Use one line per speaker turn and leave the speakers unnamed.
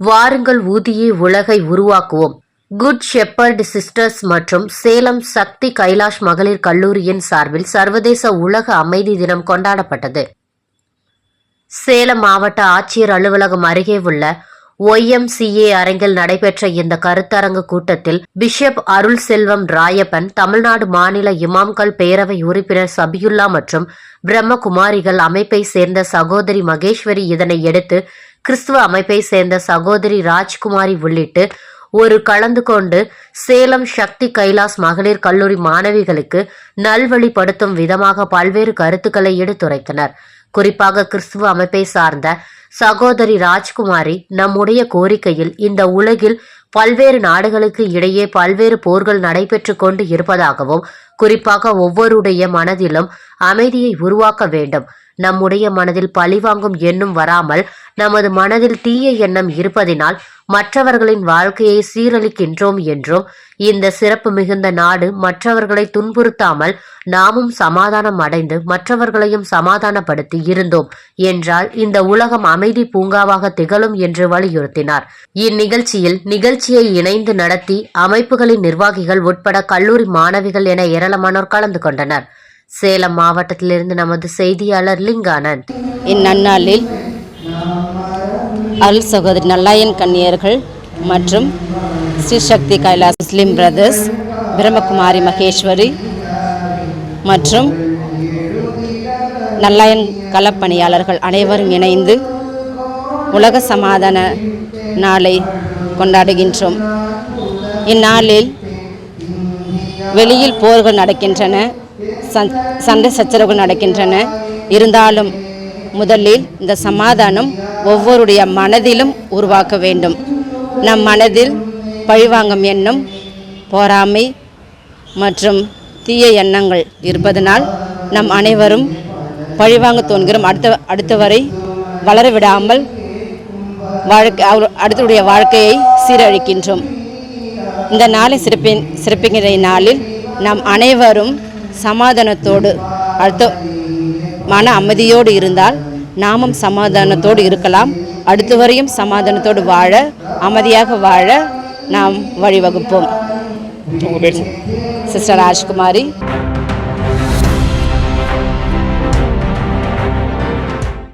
வாருங்கள் ஊதியே உலகை உருவாக்குவோம். குட் ஷெப்பர்ட் சிஸ்டர்ஸ் மற்றும் சேலம் சக்தி கைலாஷ் மகளிர் கல்லூரியின் சார்பில் சர்வதேச உலக அமைதி தினம் கொண்டாடப்பட்டது. சேலம் மாவட்ட ஆட்சியர் அலுவலகம் அருகே உள்ள ஒய்எம்சிஏ அரங்கில் நடைபெற்ற இந்த கருத்தரங்கு கூட்டத்தில் பிஷப் அருள் செல்வம் ராயப்பன் தமிழ்நாடு மாநில இமாம்கள் பேரவை உறுப்பினர் சபியுல்லா மற்றும் பிரம்மகுமாரிகள் அமைப்பை சேர்ந்த சகோதரி மகேஸ்வரி இதனை எடுத்து கிறிஸ்துவ அமைப்பை சேர்ந்த சகோதரி ராஜ்குமாரி உள்ளிட்டு ஒரு கலந்து கொண்டு சேலம் சக்தி கைலாஸ் மகளிர் கல்லூரி மாணவிகளுக்கு நல்வழிப்படுத்தும் விதமாக பல்வேறு கருத்துக்களை எடுத்துரைத்தனர். குறிப்பாக கிறிஸ்துவ அமைப்பை சார்ந்த சகோதரி ராஜ்குமாரி நம்முடைய கோரிக்கையில் இந்த உலகில் பல்வேறு நாடுகளுக்கு இடையே பல்வேறு போர்கள் நடைபெற்று கொண்டு இருப்பதாகவும் குறிப்பாக ஒவ்வொருடைய மனதிலும் அமைதியை உருவாக்க வேண்டும். நம்முடைய மனதில் பழிவாங்கும் எண்ணம் வராமல் நமது மனதில் தீய எண்ணம் இருப்பதினால் மற்றவர்களின் வாழ்க்கையை சீரழிக்கின்றோம் என்றும் இந்த சிறப்பு மிகுந்த நாடு மற்றவர்களை துன்புறுத்தாமல் நாமும் சமாதானம் அடைந்து மற்றவர்களையும் சமாதானப்படுத்தி இருந்தோம் என்றால் இந்த உலகம் அமைதி பூங்காவாக திகழும் என்று வலியுறுத்தினார். இந்நிகழ்ச்சியில் நிகழ்ச்சியை இணைந்து நடத்தி அமைப்புகளின் நிர்வாகிகள் உட்பட கல்லூரி மாணவிகள் என ஏராளமானோர் கலந்து கொண்டனர். சேலம் மாவட்டத்திலிருந்து நமது செய்தியாளர் லிங்கானந்த்.
இந்நன்னாளில் அருள் சகோதரி நல்லாயன் கன்னியர்கள் மற்றும் ஸ்ரீ சக்தி கைலாஸ் முஸ்லிம் பிரதர்ஸ் பிரம்மகுமாரி மகேஸ்வரி மற்றும் நல்லாயன் களப்பணியாளர்கள் அனைவரும் இணைந்து உலக சமாதான நாளை கொண்டாடுகின்றோம். இந்நாளில் வெளியில் போர்கள் நடக்கின்றன. சண்டை சச்சரவுகள் நடக்கின்றன. இருந்தாலும் முதலில் இந்த சமாதானம் ஒவ்வொருடைய மனதிலும் உருவாக்க வேண்டும். நம் மனதில் பழிவாங்கும் எண்ணம் போராமை மற்றும் தீய எண்ணங்கள் இருப்பதனால் நம் அனைவரும் பழிவாங்க தோன்கிறோம். அடுத்த அடுத்தவரை வளர விடாமல் வாழ்க்கை அவர் அடுத்தவருடைய வாழ்க்கையை சீரழிக்கின்றோம். இந்த நாளை சிறப்பின் சிறப்பிக்கிற நாளில் நாம் அனைவரும் சமாதானத்தோடு அடுத்த மன அமைதியோடு இருந்தால் நாமும் சமாதானத்தோடு இருக்கலாம். அடுத்து வரையும் சமாதானத்தோடு வாழ அமைதியாக வாழ நாம் வழிவகுப்போம். சிஸ்டர் ராஜ்குமாரி